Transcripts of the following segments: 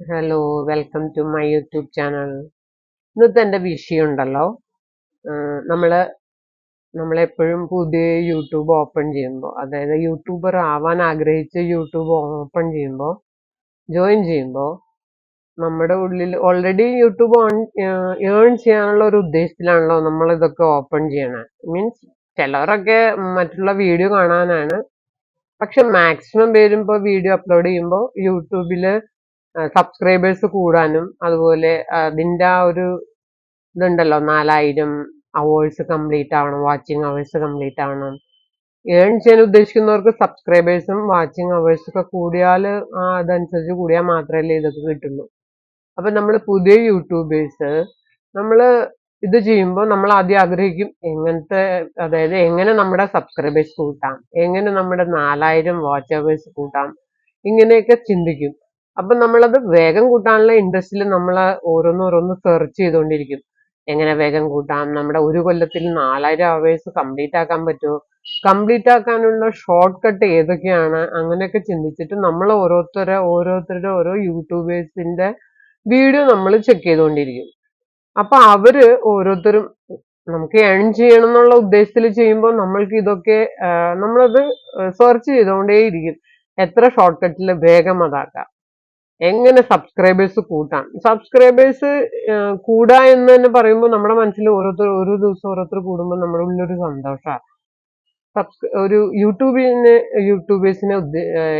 Hello welcome to my YouTube channel ഇന്നത്തെ എന്റെ വിഷയം ഉണ്ടല്ലോ നമ്മൾ നമ്മളെപ്പോഴും പുതിയ യൂട്യൂബ് ഓപ്പൺ ചെയ്യുമ്പോൾ അതായത് യൂട്യൂബർ ആവാൻ ആഗ്രഹിച്ച് യൂട്യൂബ് ഓപ്പൺ ചെയ്യുമ്പോൾ ജോയിൻ ചെയ്യുമ്പോൾ നമ്മുടെ ഉള്ളിൽ ഓൾറെഡി യൂട്യൂബ് ഓൺ ഏൺ ചെയ്യാനുള്ള ഒരു ഉദ്ദേശത്തിലാണല്ലോ നമ്മൾ ഇതൊക്കെ ഓപ്പൺ ചെയ്യണേ. മീൻസ് ചിലവരൊക്കെ മറ്റുള്ള വീഡിയോ കാണാനാണ്. പക്ഷെ മാക്സിമം പേരും ഇപ്പോൾ വീഡിയോ അപ്ലോഡ് ചെയ്യുമ്പോൾ യൂട്യൂബിൽ സബ്സ്ക്രൈബേഴ്സ് കൂടാനും അതുപോലെ അതിന്റെ ആ ഒരു ഇതുണ്ടല്ലോ നാലായിരം അവേഴ്സ് കംപ്ലീറ്റ് ആവണം വാച്ചിങ് അവേഴ്സ് കംപ്ലീറ്റ് ആവണം. ഏൺ ചെയ്യാൻ ഉദ്ദേശിക്കുന്നവർക്ക് സബ്സ്ക്രൈബേഴ്സും വാച്ചിങ് അവേഴ്സും ഒക്കെ കൂടിയാൽ അതനുസരിച്ച് കൂടിയാൽ മാത്രമല്ലേ ഇതൊക്കെ കിട്ടുള്ളൂ. അപ്പം നമ്മൾ പുതിയ യൂട്യൂബേഴ്സ് നമ്മൾ ഇത് ചെയ്യുമ്പോൾ നമ്മൾ ആദ്യം ആഗ്രഹിക്കും എങ്ങനത്തെ അതായത് എങ്ങനെ നമ്മുടെ സബ്സ്ക്രൈബേഴ്സ് കൂട്ടാം എങ്ങനെ നമ്മുടെ നാലായിരം വാച്ച് അവേഴ്സ് കൂട്ടാം ഇങ്ങനെയൊക്കെ ചിന്തിക്കും. അപ്പം നമ്മളത് വേഗം കൂട്ടാനുള്ള ഇൻട്രസ്റ്റിൽ നമ്മൾ ഓരോന്നോരോന്ന് സെർച്ച് ചെയ്തുകൊണ്ടിരിക്കും എങ്ങനെ വേഗം കൂട്ടാം? നമ്മുടെ ഒരു കൊല്ലത്തിൽ നാലായിരം അവേഴ്സ് കംപ്ലീറ്റ് ആക്കാൻ പറ്റുമോ? കംപ്ലീറ്റ് ആക്കാനുള്ള ഷോർട്ട് കട്ട് ഏതൊക്കെയാണ്? അങ്ങനെയൊക്കെ ചിന്തിച്ചിട്ട് നമ്മൾ ഓരോരുത്തരെ ഓരോരുത്തരുടെ ഓരോ യൂട്യൂബേഴ്സിന്റെ വീഡിയോ നമ്മൾ ചെക്ക് ചെയ്തുകൊണ്ടിരിക്കും അപ്പൊ അവർ ഓരോരുത്തരും നമുക്ക് ഏൺ ചെയ്യണം എന്നുള്ള ഉദ്ദേശത്തിൽ ചെയ്യുമ്പോൾ നമ്മൾക്ക് ഇതൊക്കെ നമ്മളത് സെർച്ച് ചെയ്തുകൊണ്ടേയിരിക്കും എത്ര ഷോർട്ട് കട്ടിൽ വേഗം അതാക്കാം. എങ്ങനെ സബ്സ്ക്രൈബേഴ്സ് കൂട്ടാം? സബ്സ്ക്രൈബേഴ്സ് കൂടാ എന്ന് തന്നെ പറയുമ്പോൾ നമ്മുടെ മനസ്സിൽ ഓരോരുത്തർ ഒരു ദിവസം ഓരോരുത്തർ കൂടുമ്പോൾ നമ്മുടെ ഉള്ളിലൊരു സന്തോഷമാണ് ഒരു യൂട്യൂബിന് യൂട്യൂബേഴ്സിനെ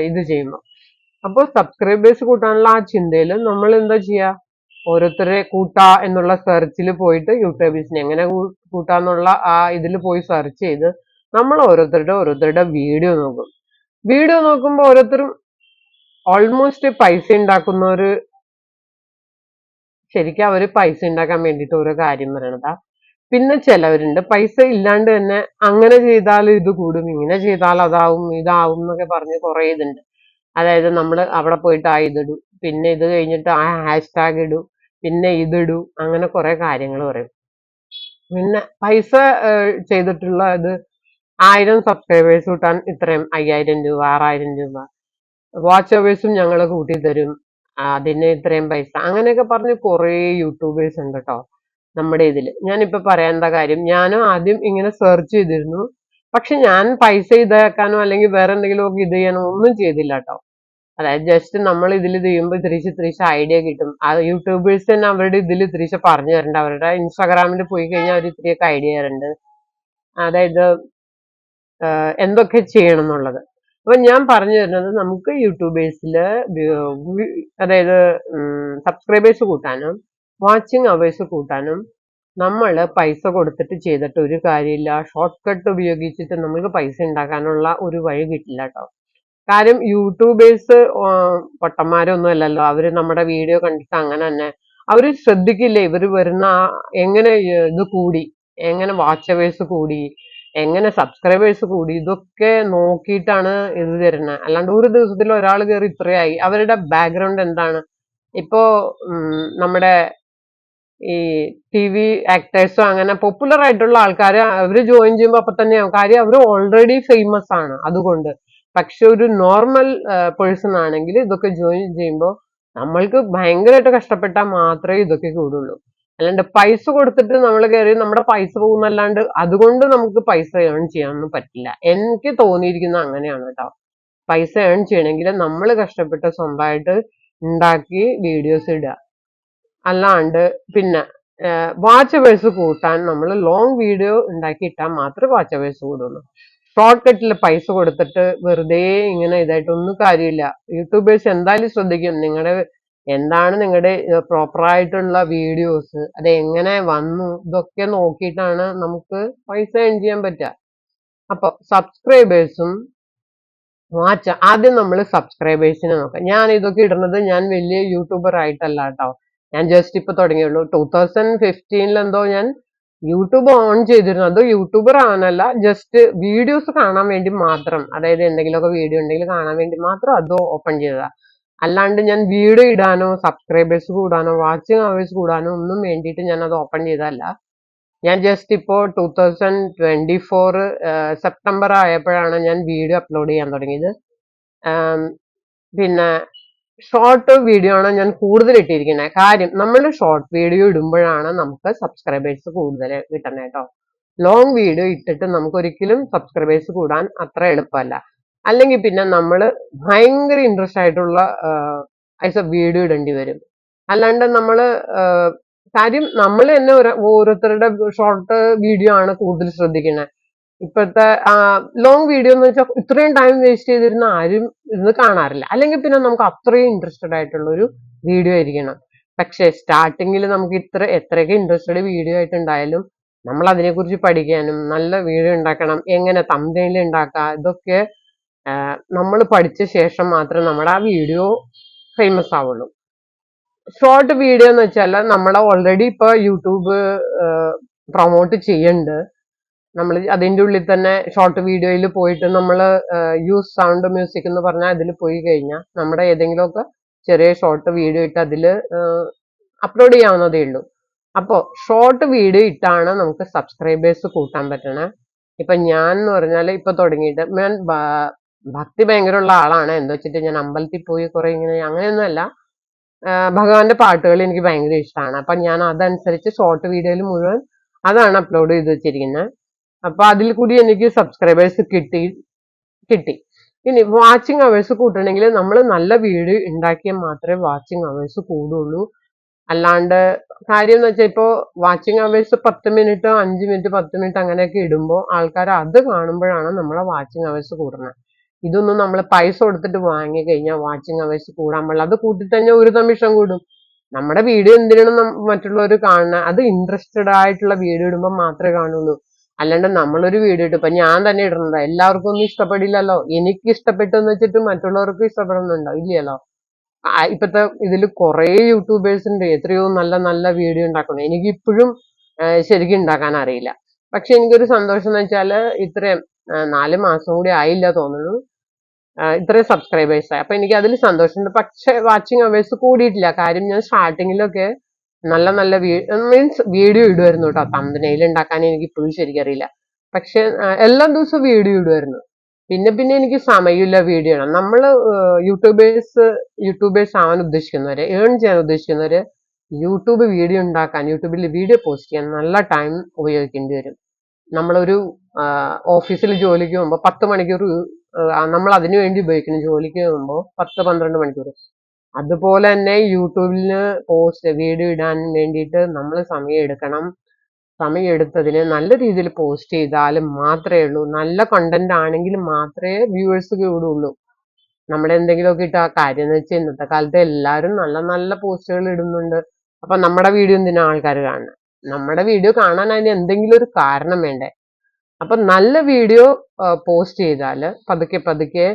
ഇത് ചെയ്യുമ്പോൾ അപ്പോൾ സബ്സ്ക്രൈബേഴ്സ് കൂട്ടാനുള്ള ആ ചിന്തയിൽ നമ്മൾ എന്താ ചെയ്യുക? ഓരോരുത്തരെ കൂട്ടാ എന്നുള്ള സെർച്ചിൽ പോയിട്ട് യൂട്യൂബേഴ്സിനെ എങ്ങനെ കൂട്ടാന്നുള്ള ആ ഇതിൽ പോയി സെർച്ച് ചെയ്ത് നമ്മൾ ഓരോരുത്തരുടെ ഓരോരുത്തരുടെ വീഡിയോ നോക്കും. വീഡിയോ നോക്കുമ്പോൾ ഓരോരുത്തരും ഓൾമോസ്റ്റ് പൈസ ഉണ്ടാക്കുന്നവർ ശരിക്കും അവർ പൈസ ഉണ്ടാക്കാൻ വേണ്ടിയിട്ട് ഓരോ കാര്യം പറയണതാ. പിന്നെ ചിലവരുണ്ട്. പൈസ ഇല്ലാണ്ട് തന്നെ അങ്ങനെ ചെയ്താൽ ഇത് കൂടും ഇങ്ങനെ ചെയ്താൽ അതാവും ഇതാവും എന്നൊക്കെ പറഞ്ഞ് കുറേ ഇതുണ്ട്. അതായത് നമ്മൾ അവിടെ പോയിട്ട് ആ ഇതിടും പിന്നെ ഇത് കഴിഞ്ഞിട്ട് ആ ഹാഷ്ടാഗ് ഇടും പിന്നെ ഇതിടും അങ്ങനെ കുറെ കാര്യങ്ങൾ പറയും. പിന്നെ പൈസ ചെയ്തിട്ടുള്ള ഇത് ആയിരം സബ്സ്ക്രൈബേഴ്സ് കിട്ടാൻ ഇത്രയും അയ്യായിരം രൂപ ആറായിരം രൂപ വാച്ച് അവേഴ്സും ഞങ്ങൾ കൂട്ടി തരും അതിന് ഇത്രയും പൈസ. അങ്ങനെയൊക്കെ പറഞ്ഞ് കുറേ യൂട്യൂബേഴ്സ് ഉണ്ട് കേട്ടോ നമ്മുടെ ഇതിൽ ഞാനിപ്പോൾ പറയേണ്ട കാര്യം ഞാനും ആദ്യം ഇങ്ങനെ സെർച്ച് ചെയ്തിരുന്നു. പക്ഷെ ഞാൻ പൈസ ഇതാക്കാനോ അല്ലെങ്കിൽ വേറെ എന്തെങ്കിലും ഇത് ചെയ്യാനോ ഒന്നും ചെയ്തില്ല കേട്ടോ അതായത് ജസ്റ്റ് നമ്മൾ ഇതിൽ ചെയ്യുമ്പോൾ തിരിച്ച് തിരിച്ച് ഐഡിയ കിട്ടും. ആ യൂട്യൂബേഴ്സ് തന്നെ അവരുടെ ഇതിൽ തിരിച്ച് പറഞ്ഞു തരണ്ട. അവരുടെ ഇൻസ്റ്റാഗ്രാമിൽ പോയി കഴിഞ്ഞാൽ അവർ ഇത്രയൊക്കെ ഐഡിയ തരുന്നുണ്ട് അതായത് എന്തൊക്കെ ചെയ്യണം എന്നുള്ളത്. അപ്പൊ ഞാൻ പറഞ്ഞു തരുന്നത് നമുക്ക് യൂട്യൂബേഴ്സിൽ അതായത് സബ്സ്ക്രൈബേഴ്സ് കൂട്ടാനും വാച്ചിങ് അവേഴ്സ് കൂട്ടാനും നമ്മൾ പൈസ കൊടുത്തിട്ട് ചെയ്തിട്ട് ഒരു കാര്യമില്ല. ഷോർട്ട് കട്ട് ഉപയോഗിച്ചിട്ട് നമുക്ക് പൈസ ഉണ്ടാക്കാനുള്ള ഒരു വഴി കിട്ടില്ല കേട്ടോ കാര്യം യൂട്യൂബേഴ്സ് പൊട്ടന്മാരൊന്നും അല്ലല്ലോ. അവർ നമ്മുടെ വീഡിയോ കണ്ടിട്ട് അങ്ങനെ തന്നെ. അവർ ശ്രദ്ധിക്കില്ല? ഇവർ വരുന്ന എങ്ങനെ ഇത് കൂടി? എങ്ങനെ വാച്ച് അവേഴ്സ് കൂടി? എങ്ങനെ സബ്സ്ക്രൈബേഴ്സ് കൂടി? ഇതൊക്കെ നോക്കിയിട്ടാണ് ഇത് തരുന്നത് അല്ലാണ്ട് ഒരു ദിവസത്തിൽ ഒരാൾ കയറി ഇത്രയായി. അവരുടെ ബാക്ക്ഗ്രൗണ്ട് എന്താണ്? ഇപ്പോ നമ്മുടെ ഈ ടി വി ആക്ടേഴ്സും അങ്ങനെ പോപ്പുലർ ആയിട്ടുള്ള ആൾക്കാർ അവർ ജോയിൻ ചെയ്യുമ്പോൾ അപ്പൊ തന്നെ കാര്യം അവർ ഓൾറെഡി ഫേമസ് ആണ് അതുകൊണ്ട്. പക്ഷെ ഒരു നോർമൽ പേഴ്സൺ ആണെങ്കിൽ ഇതൊക്കെ ജോയിൻ ചെയ്യുമ്പോൾ നമ്മൾക്ക് ഭയങ്കരമായിട്ട് കഷ്ടപ്പെട്ടാൽ മാത്രമേ ഇതൊക്കെ കൂടുള്ളൂ. അല്ലാണ്ട് പൈസ കൊടുത്തിട്ട് നമ്മൾ കയറി നമ്മുടെ പൈസ പോകുന്നല്ലാണ്ട് അതുകൊണ്ട് നമുക്ക് പൈസ ഏൺ ചെയ്യാനൊന്നും പറ്റില്ല. എനിക്ക് തോന്നിയിരിക്കുന്നത് അങ്ങനെയാണ് കേട്ടോ. പൈസ ഏൺ ചെയ്യണമെങ്കിൽ നമ്മൾ കഷ്ടപ്പെട്ട് സ്വന്തമായിട്ട് ഉണ്ടാക്കി വീഡിയോസ് ഇടുക. അല്ലാണ്ട് പിന്നെ വാച്ച് വേഴ്സ് കൂട്ടാൻ നമ്മൾ ലോങ് വീഡിയോ ഉണ്ടാക്കി ഇട്ടാൽ മാത്രമേ വാച്ച് വേഴ്സ് കൂടുള്ളൂ. ഷോർട്ട് കട്ടിൽ പൈസ കൊടുത്തിട്ട് വെറുതെ ഇങ്ങനെ ഇതായിട്ടൊന്നും കാര്യമില്ല. യൂട്യൂബേഴ്സ് എന്തായാലും ശ്രദ്ധിക്കും. നിങ്ങളുടെ എന്താണ് നിങ്ങളുടെ പ്രോപ്പറായിട്ടുള്ള വീഡിയോസ് അത് എങ്ങനെ വന്നു? ഇതൊക്കെ നോക്കിയിട്ടാണ് നമുക്ക് പൈസ ഏൺ ചെയ്യാൻ പറ്റുക അപ്പോൾ സബ്സ്ക്രൈബേഴ്സും വാച്ച് ആദ്യം നമ്മൾ സബ്സ്ക്രൈബേഴ്സിനെ നോക്കാം. ഞാൻ ഇതൊക്കെ ഇടുന്നത് ഞാൻ വലിയ യൂട്യൂബർ ആയിട്ടല്ല കേട്ടോ ഞാൻ ജസ്റ്റ് ഇപ്പൊ തുടങ്ങിയുള്ളൂ. ടൂ തൗസൻഡ് ഫിഫ്റ്റീനിലെന്തോ ഞാൻ യൂട്യൂബ് ഓൺ ചെയ്തിരുന്നു. അത് യൂട്യൂബർ ആവാനല്ല ജസ്റ്റ് വീഡിയോസ് കാണാൻ വേണ്ടി മാത്രം. അതായത് എന്തെങ്കിലുമൊക്കെ വീഡിയോ ഉണ്ടെങ്കിൽ കാണാൻ വേണ്ടി മാത്രം അത് ഓപ്പൺ ചെയ്തതാ. അല്ലാണ്ട് ഞാൻ വീഡിയോ ഇടാനോ സബ്സ്ക്രൈബേഴ്സ് കൂടാനോ വാച്ചിങ് അവേഴ്സ് കൂടാനോ ഒന്നും വേണ്ടിയിട്ട് ഞാൻ അത് ഓപ്പൺ ചെയ്തതല്ല. ഞാൻ ജസ്റ്റ് ഇപ്പോൾ two thousand twenty four September ആയപ്പോഴാണ് ഞാൻ വീഡിയോ അപ്ലോഡ് ചെയ്യാൻ തുടങ്ങിയത്. പിന്നെ ഷോർട്ട് വീഡിയോ ആണ് ഞാൻ കൂടുതൽ ഇട്ടിരിക്കുന്നത് കാര്യം നമ്മൾ ഷോർട്ട് വീഡിയോ ഇടുമ്പോഴാണ് നമുക്ക് സബ്സ്ക്രൈബേഴ്സ് കൂടുതൽ കിട്ടുന്നത് കേട്ടോ ലോങ് വീഡിയോ ഇട്ടിട്ട് നമുക്കൊരിക്കലും സബ്സ്ക്രൈബേഴ്സ് കൂടാൻ അത്ര എളുപ്പമല്ല. അല്ലെങ്കിൽ പിന്നെ നമ്മൾ ഭയങ്കര ഇൻട്രസ്റ്റ് ആയിട്ടുള്ള ഐസ് വീഡിയോ ഇടേണ്ടി വരും. അല്ലാണ്ട് നമ്മൾ കാര്യം നമ്മൾ തന്നെ ഓരോ- ഓരോരുത്തരുടെ ഷോർട്ട് വീഡിയോ ആണ് കൂടുതൽ ശ്രദ്ധിക്കുന്നത് ഇപ്പോഴത്തെ ലോങ് വീഡിയോ എന്ന് വെച്ചാൽ ഇത്രയും ടൈം വേസ്റ്റ് ചെയ്തിരുന്ന ആരും ഇന്ന് കാണാറില്ല. അല്ലെങ്കിൽ പിന്നെ നമുക്ക് അത്രയും ഇൻട്രസ്റ്റഡ് ആയിട്ടുള്ള ഒരു വീഡിയോ ആയിരിക്കണം. പക്ഷെ സ്റ്റാർട്ടിങ്ങിൽ നമുക്ക് ഇത്ര എത്രയൊക്കെ ഇൻട്രസ്റ്റഡ് വീഡിയോ ആയിട്ടുണ്ടായാലും നമ്മൾ അതിനെക്കുറിച്ച് പഠിക്കാനും നല്ല വീഡിയോ ഉണ്ടാക്കണം എങ്ങനെ തമ്പനയിൽ ഉണ്ടാക്കാം ഇതൊക്കെ നമ്മൾ പഠിച്ച ശേഷം മാത്രമേ നമ്മുടെ ആ വീഡിയോ ഫേമസ് ആവുള്ളൂ. ഷോർട്ട് വീഡിയോ എന്ന് വെച്ചാൽ നമ്മൾ ഓൾറെഡി ഇപ്പൊ യൂട്യൂബ് പ്രൊമോട്ട് ചെയ്യുന്നുണ്ട് നമ്മൾ അതിന്റെ ഉള്ളിൽ തന്നെ ഷോർട്ട് വീഡിയോയിൽ പോയിട്ട് നമ്മൾ യൂസ് സൗണ്ട് മ്യൂസിക് എന്ന് പറഞ്ഞാൽ അതിൽ പോയി കഴിഞ്ഞാൽ നമ്മുടെ ഏതെങ്കിലുമൊക്കെ ചെറിയ ഷോർട്ട് വീഡിയോ ഇട്ട് അതിൽ അപ്ലോഡ് ചെയ്യാവുന്നതേ ഉള്ളൂ. അപ്പോൾ ഷോർട്ട് വീഡിയോ ഇട്ടാണ് നമുക്ക് സബ്സ്ക്രൈബേഴ്സ് കൂട്ടാൻ പറ്റണേ. ഇപ്പം ഞാൻ എന്ന് പറഞ്ഞാൽ ഇപ്പം തുടങ്ങിയിട്ട് ഞാൻ ഭക്തി ഭയങ്കരമുള്ള ആളാണ്. എന്താ വെച്ചിട്ട് ഞാൻ അമ്പലത്തിൽ പോയി കുറെ ഇങ്ങനെ അങ്ങനെയൊന്നുമല്ല. ഭഗവാന്റെ പാട്ടുകൾ എനിക്ക് ഭയങ്കര ഇഷ്ടമാണ് അപ്പൊ ഞാൻ അതനുസരിച്ച് ഷോർട്ട് വീഡിയോയിൽ മുഴുവൻ അതാണ് അപ്ലോഡ് ചെയ്ത് വെച്ചിരിക്കുന്നത് അപ്പൊ അതിൽ കൂടി എനിക്ക് സബ്സ്ക്രൈബേഴ്സ് കിട്ടി കിട്ടി. ഇനി വാച്ചിങ് അവേഴ്സ് കൂട്ടണമെങ്കിൽ നമ്മൾ നല്ല വീഡിയോ ഉണ്ടാക്കിയാൽ മാത്രമേ വാച്ചിങ് അവേഴ്സ് കൂടുള്ളൂ. അല്ലാണ്ട് കാര്യം എന്ന് വെച്ചാൽ ഇപ്പോൾ വാച്ചിങ് അവേഴ്സ് പത്ത് മിനിറ്റ് അഞ്ച് മിനിറ്റ് പത്ത് മിനിറ്റ് അങ്ങനെയൊക്കെ ഇടുമ്പോൾ ആൾക്കാർ അത് കാണുമ്പോഴാണ് നമ്മളെ വാച്ചിങ് അവേഴ്സ് കൂടുന്നത് ഇതൊന്നും നമ്മൾ പൈസ കൊടുത്തിട്ട് വാങ്ങി കഴിഞ്ഞാൽ വാച്ചിങ് അവേഴ്സ് കൂടാൻ പാടില്ല. അത് കൂട്ടിക്കഴിഞ്ഞാൽ ഒരു നിമിഷം കൂടും. നമ്മുടെ വീഡിയോ എന്തിനാണ് മറ്റുള്ളവർ കാണുന്നത് അത് ഇൻട്രസ്റ്റഡ് ആയിട്ടുള്ള വീഡിയോ ഇടുമ്പോൾ മാത്രമേ കാണുള്ളൂ. അല്ലാണ്ട് നമ്മളൊരു വീഡിയോ ഇട്ടു ഇപ്പൊ ഞാൻ തന്നെ ഇടുന്നത് എല്ലാവർക്കും ഒന്നും ഇഷ്ടപ്പെടില്ലല്ലോ. എനിക്ക് ഇഷ്ടപ്പെട്ടെന്ന് വെച്ചിട്ട് മറ്റുള്ളവർക്ക് ഇഷ്ടപ്പെടുന്നുണ്ടോ ഇല്ലല്ലോ. ഇപ്പത്തെ ഇതിൽ കുറേ യൂട്യൂബേഴ്സ് ഉണ്ട് എത്രയോ നല്ല നല്ല വീഡിയോ ഉണ്ടാക്കണം എനിക്കിപ്പോഴും ശരിക്കും ഉണ്ടാക്കാൻ അറിയില്ല. പക്ഷെ എനിക്കൊരു സന്തോഷം എന്ന് വെച്ചാൽ ഇത്രയും നാല് മാസം കൂടി ആയില്ല തോന്നുന്നു. ഇത്രയും സബ്സ്ക്രൈബേഴ്സ് ആയി. അപ്പൊ എനിക്ക് അതിൽ സന്തോഷമുണ്ട്. പക്ഷെ വാച്ചിങ് അവേഴ്സ് കൂടിയിട്ടില്ല. കാര്യം ഞാൻ സ്റ്റാർട്ടിങ്ങിലൊക്കെ നല്ല നല്ല മീൻസ് വീഡിയോ ഇടുമായിരുന്നു കേട്ടോ തമ്പനയിൽ ഉണ്ടാക്കാൻ എനിക്ക് ഇപ്പോഴും ശരിക്കറിയില്ല പക്ഷെ എല്ലാ ദിവസവും വീഡിയോ ഇടുമായിരുന്നു പിന്നെ പിന്നെ എനിക്ക് സമയമില്ല വീഡിയോ ആണ് നമ്മൾ യൂട്യൂബേഴ്സ് യൂട്യൂബേഴ്സ് ആവാൻ ഉദ്ദേശിക്കുന്നവര് ഏൺ ചെയ്യാൻ ഉദ്ദേശിക്കുന്നവര് യൂട്യൂബ് വീഡിയോ ഉണ്ടാക്കാൻ യൂട്യൂബിൽ വീഡിയോ പോസ്റ്റ് ചെയ്യാൻ നല്ല ടൈം ഉപയോഗിക്കേണ്ടി വരും. നമ്മളൊരു ഓഫീസിൽ ജോലിക്ക് പോകുമ്പോൾ പത്ത് മണിക്കൂർ നമ്മൾ അതിനു വേണ്ടി ഉപയോഗിക്കണം ജോലിക്ക് പോകുമ്പോൾ പത്ത് പന്ത്രണ്ട് മണിക്കൂർ അതുപോലെ തന്നെ യൂട്യൂബിൽ പോസ്റ്റ് വീഡിയോ ഇടാൻ വേണ്ടിയിട്ട് നമ്മൾ സമയം എടുക്കണം. സമയം എടുത്തതിന് നല്ല രീതിയിൽ പോസ്റ്റ് ചെയ്താൽ മാത്രമേ ഉള്ളൂ. നല്ല കണ്ടന്റ് ആണെങ്കിൽ മാത്രമേ വ്യൂവേഴ്സ് കൂടുള്ളൂ. നമ്മുടെ എന്തെങ്കിലുമൊക്കെ ഇട്ട കാര്യം എന്ന് വെച്ചാൽ ഇന്നത്തെ കാലത്ത് എല്ലാവരും നല്ല നല്ല പോസ്റ്റുകൾ ഇടുന്നുണ്ട്. അപ്പൊ നമ്മുടെ വീഡിയോ എന്തിനാ ആൾക്കാർ കാണുന്നത് നമ്മുടെ വീഡിയോ കാണാൻ അതിന് എന്തെങ്കിലും ഒരു കാരണം വേണ്ടേ? അപ്പൊ നല്ല വീഡിയോ പോസ്റ്റ് ചെയ്താൽ പതുക്കെ പതുക്കെ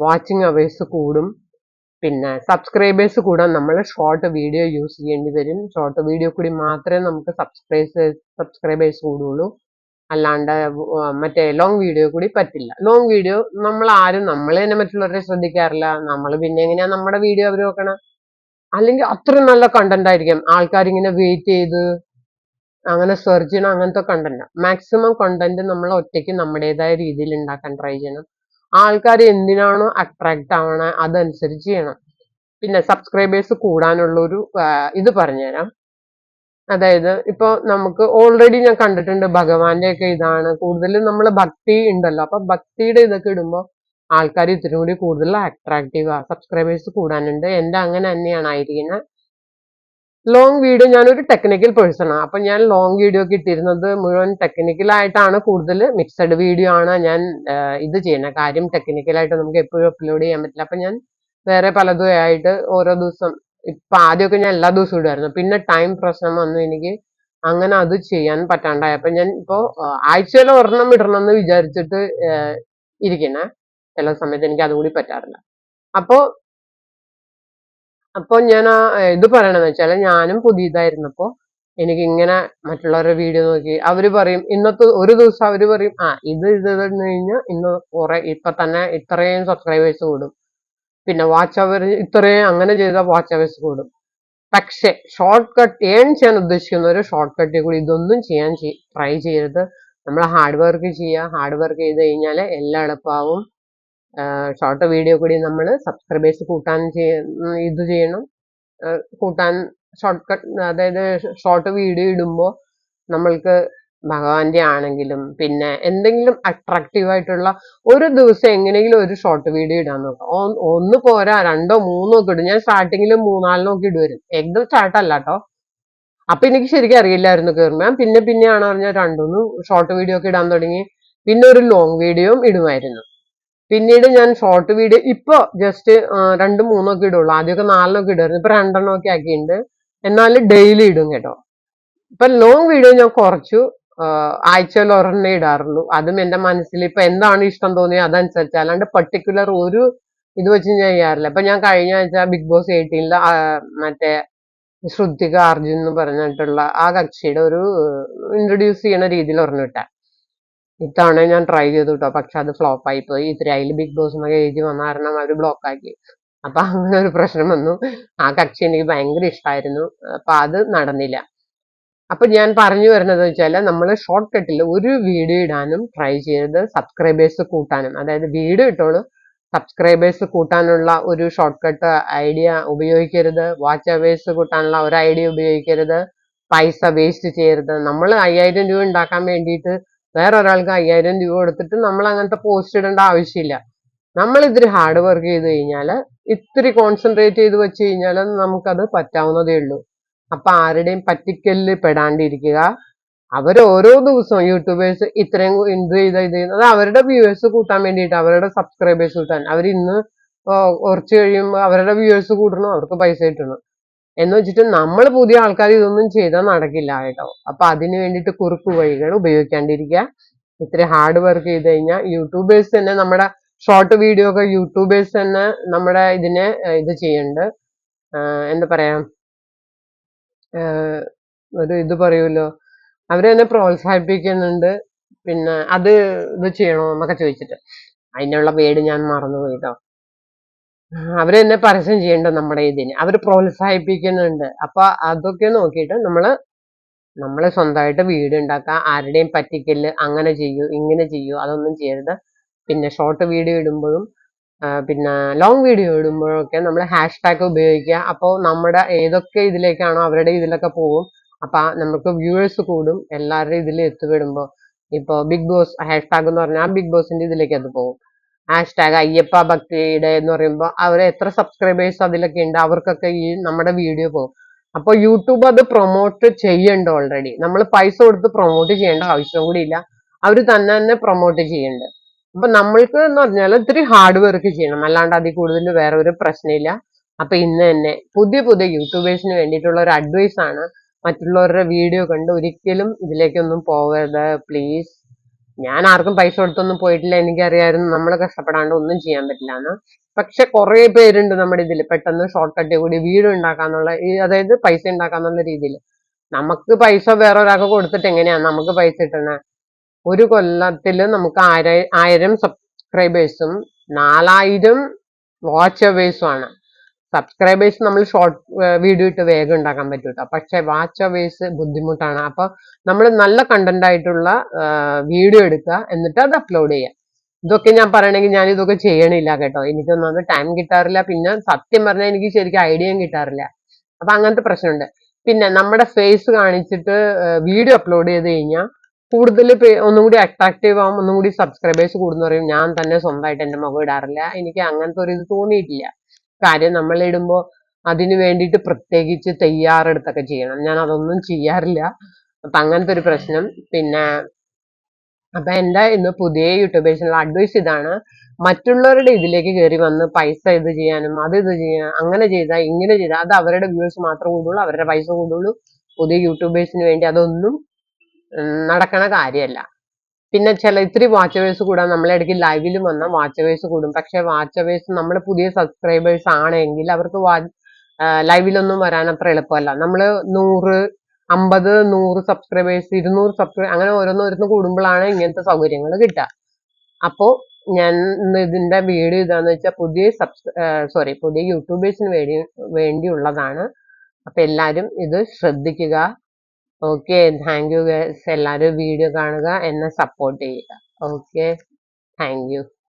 വാച്ചിങ് അവേഴ്സ് കൂടും. പിന്നെ സബ്സ്ക്രൈബേഴ്സ് കൂടാൻ നമ്മൾ ഷോർട്ട് വീഡിയോ യൂസ് ചെയ്യേണ്ടി വരും. ഷോർട്ട് വീഡിയോ കൂടി മാത്രമേ നമുക്ക് സബ്സ്ക്രൈബേഴ്സ് സബ്സ്ക്രൈബേഴ്സ് കൂടുള്ളൂ. അല്ലാണ്ട് മറ്റേ ലോങ് വീഡിയോ കൂടി പറ്റില്ല. ലോങ് വീഡിയോ നമ്മൾ ആരും നമ്മൾ തന്നെ മറ്റുള്ളവരെ ശ്രദ്ധിക്കാറില്ല. നമ്മൾ പിന്നെ എങ്ങനെയാ നമ്മുടെ വീഡിയോ അവർ നോക്കണം? അല്ലെങ്കിൽ അത്രയും നല്ല കണ്ടന്റ് ആയിരിക്കും. ആൾക്കാർ ഇങ്ങനെ വെയിറ്റ് ചെയ്ത് അങ്ങനെ ചെയ്യണം അങ്ങനത്തെ കണ്ടന്റ് മാക്സിമം കണ്ടന്റ് നമ്മൾ ഒറ്റയ്ക്ക് നമ്മുടേതായ രീതിയിൽ ഉണ്ടാക്കാൻ ട്രൈ ചെയ്യണം. ആൾക്കാർ എന്തിനാണോ അട്രാക്ട് ആവണ അതനുസരിച്ച് ചെയ്യണം. പിന്നെ സബ്സ്ക്രൈബേഴ്സ് കൂടാനുള്ള ഒരു ഇത് പറഞ്ഞുതരാം. അതായത് ഇപ്പൊ നമുക്ക് ഓൾറെഡി ഞാൻ കണ്ടിട്ടുണ്ട് ഭഗവാന്റെ ഒക്കെ ഇതാണ്. കൂടുതലും നമ്മൾ ഭക്തി ഉണ്ടല്ലോ. അപ്പൊ ഭക്തിയുടെ ഇതൊക്കെ ഇടുമ്പോൾ ആൾക്കാർ ഇത്തിരി കൂടി കൂടുതൽ അട്രാക്റ്റീവ് ആ. സബ്സ്ക്രൈബേഴ്സ് കൂടാനുണ്ട്. എന്റെ അങ്ങനെ തന്നെയാണ് ആയിരിക്കുന്നത് ലോങ് വീഡിയോ ഞാനൊരു ടെക്നിക്കൽ പേഴ്സൺ ആണ് അപ്പൊ ഞാൻ ലോങ് വീഡിയോ ഒക്കെ ഇട്ടിരുന്നത് മുഴുവൻ ടെക്നിക്കലായിട്ടാണ് കൂടുതൽ മിക്സഡ് വീഡിയോ ആണ് ഞാൻ ഇത് ചെയ്യുന്നത് കാര്യം ടെക്നിക്കലായിട്ട് നമുക്ക് എപ്പോഴും അപ്ലോഡ് ചെയ്യാൻ പറ്റില്ല. അപ്പൊ ഞാൻ വേറെ പലതും ആയിട്ട് ഓരോ ദിവസം ഇപ്പൊ ആദ്യമൊക്കെ ഞാൻ എല്ലാ ദിവസവും ഇടുമായിരുന്നു പിന്നെ ടൈം പ്രശ്നം വന്നു. എനിക്ക് അങ്ങനെ അത് ചെയ്യാൻ പറ്റാണ്ടായി. അപ്പൊ ഞാൻ ഇപ്പോ ആഴ്ചയിൽ ഒരെണ്ണം ഇടണം എന്ന് വിചാരിച്ചിട്ട് ഇരിക്കണേ ചില സമയത്ത് എനിക്ക് അതുകൂടി പറ്റാറില്ല. അപ്പോ അപ്പൊ ഞാൻ ആ ഇത് പറയണെന്ന് വെച്ചാൽ ഞാനും പുതിയതായിരുന്നപ്പോൾ എനിക്ക് ഇങ്ങനെ മറ്റുള്ളവരുടെ വീഡിയോ നോക്കി അവർ പറയും ഇന്നത്തെ ഒരു ദിവസം അവർ പറയും ആ ഇത് ഇത് കഴിഞ്ഞാൽ ഇന്ന് കുറെ ഇപ്പൊ തന്നെ ഇത്രയും സബ്സ്ക്രൈബേഴ്സ് കൂടും. പിന്നെ വാച്ച് അവർ ഇത്രയും അങ്ങനെ ചെയ്താൽ വാച്ച് അവേഴ്സ് കൂടും. പക്ഷെ ഷോർട്ട് കട്ട് ഏൺ ചെയ്യാൻ ഒരു ഷോർട്ട് കട്ടിൽ കൂടി ഇതൊന്നും ചെയ്യാൻ ട്രൈ ചെയ്യരുത്. നമ്മൾ ഹാർഡ് വർക്ക് ചെയ്യുക ഹാർഡ് വർക്ക് ചെയ്ത് കഴിഞ്ഞാൽ എല്ലാം എളുപ്പമാവും ഷോർട്ട് വീഡിയോ കൂടി നമ്മൾ സബ്സ്ക്രൈബേഴ്സ് കൂട്ടാൻ ഇത് ചെയ്യണം. കൂട്ടാൻ ഷോർട്ട് കട്ട് അതായത് ഷോർട്ട് വീഡിയോ ഇടുമ്പോൾ നമ്മൾക്ക് ഭഗവാന്റെ ആണെങ്കിലും പിന്നെ എന്തെങ്കിലും അട്രാക്റ്റീവ് ആയിട്ടുള്ള ഒരു ദിവസം എങ്ങനെയെങ്കിലും ഒരു ഷോർട്ട് വീഡിയോ ഇടാൻ നോക്കാം. ഒന്ന് പോരാ രണ്ടോ മൂന്നോ ഒക്കെ ഇടും. ഞാൻ സ്റ്റാർട്ടിങ്ങിൽ മൂന്നാലിനോ ഒക്കെ ഇടുവരും ഏകദം സ്റ്റാർട്ടല്ല കേട്ടോ അപ്പൊ എനിക്ക് ശരിക്കും അറിയില്ലായിരുന്നു കയറുമ്പോൾ പിന്നെ പിന്നെയാണ് പറഞ്ഞാൽ രണ്ടൊന്നും ഷോർട്ട് വീഡിയോ ഒക്കെ ഇടാൻ തുടങ്ങി. പിന്നെ ഒരു ലോങ് വീഡിയോയും ഇടുമായിരുന്നു. പിന്നീട് ഞാൻ ഷോർട്ട് വീഡിയോ ഇപ്പൊ ജസ്റ്റ് രണ്ടും മൂന്നൊക്കെ ഇടുള്ളൂ. ആദ്യമൊക്കെ നാലിനൊക്കെ ഇടുമായിരുന്നു. ഇപ്പൊ രണ്ടെണ്ണം ഒക്കെ ആക്കിയിട്ടുണ്ട്. എന്നാലും ഡെയിലി ഇടും കേട്ടോ. ഇപ്പൊ ലോങ് വീഡിയോ ഞാൻ കുറച്ചു ആഴ്ചയിൽ ഒരെണ്ണേ ഇടാറുള്ളൂ. അതും എന്റെ മനസ്സിൽ ഇപ്പൊ എന്താണ് ഇഷ്ടം തോന്നിയത് അതനുസരിച്ച്. അല്ലാണ്ട് പർട്ടിക്കുലർ ഒരു ഇത് വെച്ച് ഞാൻ ചെയ്യാറില്ല. ഇപ്പൊ ഞാൻ കഴിഞ്ഞ ആഴ്ച ബിഗ് ബോസ് എയ്റ്റീനിലെ മറ്റേ ശ്രുതിക അർജുൻ എന്ന് പറഞ്ഞിട്ടുള്ള ആ കക്ഷിയുടെ ഒരു ഇൻട്രൊഡ്യൂസ് ചെയ്യുന്ന രീതിയിൽ ഒരെണ്ണം ഇട്ട. ഇത്തവണ ഞാൻ ട്രൈ ചെയ്തു കേട്ടോ പക്ഷെ അത് ഫ്ലോപ്പ് ആയി പോയി. ഇത്തിരി അതിൽ ബിഗ് ബോസ് എന്നൊക്കെ എഴുതി വന്ന കാരണം അവർ ബ്ലോക്ക് ആക്കി. അപ്പൊ അങ്ങനെ ഒരു പ്രശ്നം വന്നു. ആ കക്ഷി എനിക്ക് ഭയങ്കര ഇഷ്ടമായിരുന്നു അപ്പൊ അത് നടന്നില്ല. അപ്പൊ ഞാൻ പറഞ്ഞു വരുന്നത് വെച്ചാൽ നമ്മൾ ഷോർട്ട് കട്ടിൽ ഒരു വീഡിയോ ഇടാനും ട്രൈ ചെയ്ത് സബ്സ്ക്രൈബേഴ്സ് കൂട്ടാനും. അതായത് വീഡിയോ ഇട്ടോളൂ. സബ്സ്ക്രൈബേഴ്സ് കൂട്ടാനുള്ള ഒരു ഷോർട്ട് കട്ട് ഐഡിയ ഉപയോഗിക്കരുത്. വാച്ച് അവേഴ്സ് കൂട്ടാനുള്ള ഒരു ഐഡിയ ഉപയോഗിക്കരുത്. പൈസ വേസ്റ്റ് ചെയ്യരുത്. നമ്മൾ അയ്യായിരം രൂപ ഉണ്ടാക്കാൻ വേണ്ടിയിട്ട് വേറെ ഒരാൾക്ക് അയ്യായിരം രൂപ കൊടുത്തിട്ട് നമ്മൾ അങ്ങനത്തെ പോസ്റ്റ് ഇടേണ്ട ആവശ്യമില്ല. നമ്മൾ ഇത്തിരി ഹാർഡ് വർക്ക് ചെയ്ത് കഴിഞ്ഞാൽ ഇത്തിരി കോൺസെൻട്രേറ്റ് ചെയ്ത് വെച്ച് കഴിഞ്ഞാൽ നമുക്കത് പറ്റാവുന്നതേ ഉള്ളൂ. അപ്പൊ ആരുടെയും പറ്റിക്കലിൽ പെടാണ്ടിരിക്കുക. അവർ ഓരോ ദിവസവും യൂട്യൂബേഴ്സ് ഇത്രയും ഇത് ചെയ്ത ഇത് ചെയ്യുന്നത് അവരുടെ വ്യൂവേഴ്സ് കൂട്ടാൻ വേണ്ടിയിട്ട് അവരുടെ സബ്സ്ക്രൈബേഴ്സ് കൂട്ടാൻ. അവർ ഇന്ന് കുറച്ച് കഴിയുമ്പോൾ അവരുടെ വ്യൂവേഴ്സ് കൂട്ടണം? അവർക്ക് പൈസ കിട്ടണം? എന്ന് വെച്ചിട്ട് നമ്മൾ പുതിയ ആൾക്കാർ ഇതൊന്നും ചെയ്താൽ നടക്കില്ല കേട്ടോ. അപ്പൊ അതിന് വേണ്ടിയിട്ട് കുറുക്കു വഴികൾ ഉപയോഗിക്കാണ്ടിരിക്കുക. ഇത്ര ഹാർഡ് വർക്ക് ചെയ്ത് കഴിഞ്ഞാൽ യൂട്യൂബേഴ്സ് തന്നെ നമ്മുടെ ഷോർട്ട് വീഡിയോ ഒക്കെ യൂട്യൂബേഴ്സ് തന്നെ നമ്മുടെ ഇതിനെ ഇത് ചെയ്യുന്നുണ്ട് എന്താ പറയാ ഒരു ഇത് പറയുമല്ലോ. അവരെ തന്നെ പ്രോത്സാഹിപ്പിക്കുന്നുണ്ട്. പിന്നെ അത് ഇത് ചെയ്യണോ എന്നൊക്കെ ചോദിച്ചിട്ട്. അതിനുള്ള പേര് ഞാൻ മറന്നുപോയി കേട്ടോ. അവർ തന്നെ പരസ്യം ചെയ്യണ്ട നമ്മുടെ ഇതിന്. അവർ പ്രോത്സാഹിപ്പിക്കുന്നുണ്ട്. അപ്പൊ അതൊക്കെ നോക്കിയിട്ട് നമ്മൾ നമ്മളെ സ്വന്തമായിട്ട് വീട് ഉണ്ടാക്കുക ആരുടെയും പറ്റിക്കൽ അങ്ങനെ ചെയ്യൂ ഇങ്ങനെ ചെയ്യൂ അതൊന്നും ചെയ്യരുത്. പിന്നെ ഷോർട്ട് വീഡിയോ ഇടുമ്പോഴും പിന്നെ ലോങ് വീഡിയോ ഇടുമ്പോഴൊക്കെ നമ്മൾ ഹാഷ് ടാഗ് ഉപയോഗിക്കുക. അപ്പോൾ നമ്മുടെ ഏതൊക്കെ ഇതിലേക്കാണോ അവരുടെ ഇതിലൊക്കെ പോകും. അപ്പൊ നമുക്ക് വ്യൂവേഴ്സ് കൂടും എല്ലാവരുടെ ഇതിൽ എത്തിപ്പെടുമ്പോൾ. ഇപ്പോൾ ബിഗ് ബോസ് ഹാഷ് ടാഗ് എന്ന് പറഞ്ഞാൽ ബിഗ് ബോസിന്റെ ഇതിലേക്ക് അത് പോകും. ഹാഷ് ടാഗ് അയ്യപ്പ ഭക്തിയുടെ എന്ന് പറയുമ്പോൾ അവർ എത്ര സബ്സ്ക്രൈബേഴ്സ് അതിലൊക്കെ ഉണ്ട് അവർക്കൊക്കെ ഈ നമ്മുടെ വീഡിയോ പോകും അപ്പോൾ യൂട്യൂബ് അത് പ്രൊമോട്ട് ചെയ്യണ്ട ഓൾറെഡി നമ്മൾ പൈസ കൊടുത്ത് പ്രൊമോട്ട് ചെയ്യേണ്ട ആവശ്യം കൂടി ഇല്ല. അവർ തന്നെ തന്നെ പ്രൊമോട്ട് ചെയ്യുന്നുണ്ട് അപ്പൊ നമ്മൾക്ക് എന്ന് പറഞ്ഞാൽ ഇത്തിരി ഹാർഡ് വർക്ക് ചെയ്യണം. അല്ലാണ്ട് അതിൽ കൂടുതൽ വേറെ ഒരു പ്രശ്നമില്ല. അപ്പൊ ഇന്ന് തന്നെ പുതിയ പുതിയ യൂട്യൂബേഴ്സിന് വേണ്ടിയിട്ടുള്ള ഒരു അഡ്വൈസ് ആണ്. മറ്റുള്ളവരുടെ വീഡിയോ കണ്ട് ഒരിക്കലും ഇതിലേക്കൊന്നും പോകരുത് പ്ലീസ് ഞാൻ ആർക്കും പൈസ കൊടുത്തൊന്നും പോയിട്ടില്ല എനിക്കറിയായിരുന്നു നമ്മൾ കഷ്ടപ്പെടാണ്ട് ഒന്നും ചെയ്യാൻ പറ്റില്ല എന്ന് പക്ഷെ കുറെ പേരുണ്ട് നമ്മുടെ ഇതിൽ പെട്ടെന്ന് ഷോർട്ട് കട്ട് കൂടി വീട് ഉണ്ടാക്കാന്നുള്ള അതായത് പൈസ ഉണ്ടാക്കാന്നുള്ള രീതിയിൽ നമുക്ക് പൈസ വേറെ ഒരാൾക്ക് കൊടുത്തിട്ട് എങ്ങനെയാണ് നമുക്ക് പൈസ കിട്ടണേ ഒരു കൊല്ലത്തിൽ നമുക്ക് ആയിരം ആയിരം സബ്സ്ക്രൈബേഴ്സും നാലായിരം വാച്ച് അവേഴ്സും ആണ്. സബ്സ്ക്രൈബേഴ്സ് നമ്മൾ ഷോർട്ട് വീഡിയോ ഇട്ട് വേഗം ഉണ്ടാക്കാൻ പറ്റും പക്ഷെ വാച്ച് അവേഴ്സ് ബുദ്ധിമുട്ടാണ്. അപ്പൊ നമ്മൾ നല്ല കണ്ടന്റ് ആയിട്ടുള്ള വീഡിയോ എടുക്കുക. എന്നിട്ട് അത് അപ്ലോഡ് ചെയ്യുക. ഇതൊക്കെ ഞാൻ പറയണമെങ്കിൽ ഞാൻ ഇതൊക്കെ ചെയ്യണില്ല കേട്ടോ. എനിക്കൊന്നും അത് ടൈം കിട്ടാറില്ല. പിന്നെ സത്യം പറഞ്ഞാൽ എനിക്ക് ശരിക്കും ഐഡിയയും കിട്ടാറില്ല. അപ്പൊ അങ്ങനത്തെ പ്രശ്നമുണ്ട്. പിന്നെ നമ്മുടെ ഫേസ് കാണിച്ചിട്ട് വീഡിയോ അപ്ലോഡ് ചെയ്ത് കഴിഞ്ഞാൽ കൂടുതൽ ഒന്നും കൂടി അട്രാക്റ്റീവ് ആവും. ഒന്നും കൂടി സബ്സ്ക്രൈബേഴ്സ് കൂടുന്ന പറയും ഞാൻ തന്നെ സ്വന്തമായിട്ട് എന്റെ മുഖം ഇടാറില്ല. എനിക്ക് അങ്ങനത്തെ ഒരു ഇത് തോന്നിയിട്ടില്ല. കാര്യം നമ്മൾ ഇടുമ്പോൾ അതിന് വേണ്ടിയിട്ട് പ്രത്യേകിച്ച് തയ്യാറെടുത്തൊക്കെ ചെയ്യണം. ഞാൻ അതൊന്നും ചെയ്യാറില്ല. അപ്പം അങ്ങനത്തെ ഒരു പ്രശ്നം. പിന്നെ അപ്പം എന്റെ ഇന്ന് പുതിയ യൂട്യൂബേഴ്സിനുള്ള അഡ്വൈസ് ഇതാണ്. മറ്റുള്ളവരുടെ ഇതിലേക്ക് കയറി വന്ന് പൈസ ഇത് ചെയ്യാനും അത് ഇത് ചെയ്യാൻ അങ്ങനെ ചെയ്താൽ ഇങ്ങനെ ചെയ്താൽ അത് അവരുടെ വ്യൂവേഴ്സ് മാത്രം കൂടുള്ളൂ അവരുടെ പൈസ കൂടുള്ളൂ. പുതിയ യൂട്യൂബേഴ്സിന് വേണ്ടി അതൊന്നും നടക്കണ കാര്യമല്ല പിന്നെ ചില ഇത്തിരി വാച്ചവേഴ്സ് കൂടാൻ നമ്മളിടയ്ക്ക് ലൈവിൽ വന്ന വാച്ചവേഴ്സ് കൂടും. പക്ഷെ വാച്ചവേഴ്സ് നമ്മൾ പുതിയ സബ്സ്ക്രൈബേഴ്സ് ആണെങ്കിൽ അവർക്ക് ലൈവിലൊന്നും വരാൻ അത്ര എളുപ്പമല്ല. നമ്മൾ നൂറ് അമ്പത് നൂറ് സബ്സ്ക്രൈബേഴ്സ് ഇരുന്നൂറ് സബ്സ്ക്രൈബ് അങ്ങനെ ഓരോന്നോരോന്ന് കൂടുമ്പോഴാണ് ഇങ്ങനത്തെ സൗകര്യങ്ങൾ കിട്ടുക. അപ്പോൾ ഞാൻ ഇതിന്റെ വീഡിയോ ഇതാന്ന് വെച്ചാൽ പുതിയ സബ്സ് സോറി പുതിയ യൂട്യൂബേഴ്സിന് വേണ്ടി വേണ്ടിയുള്ളതാണ്. അപ്പം എല്ലാവരും ഇത് ശ്രദ്ധിക്കുക. ഓക്കെ താങ്ക് യു ഗൈസ് എല്ലാവരും വീഡിയോ കാണുക എന്നെ സപ്പോർട്ട് ചെയ്യുക. Okay thank U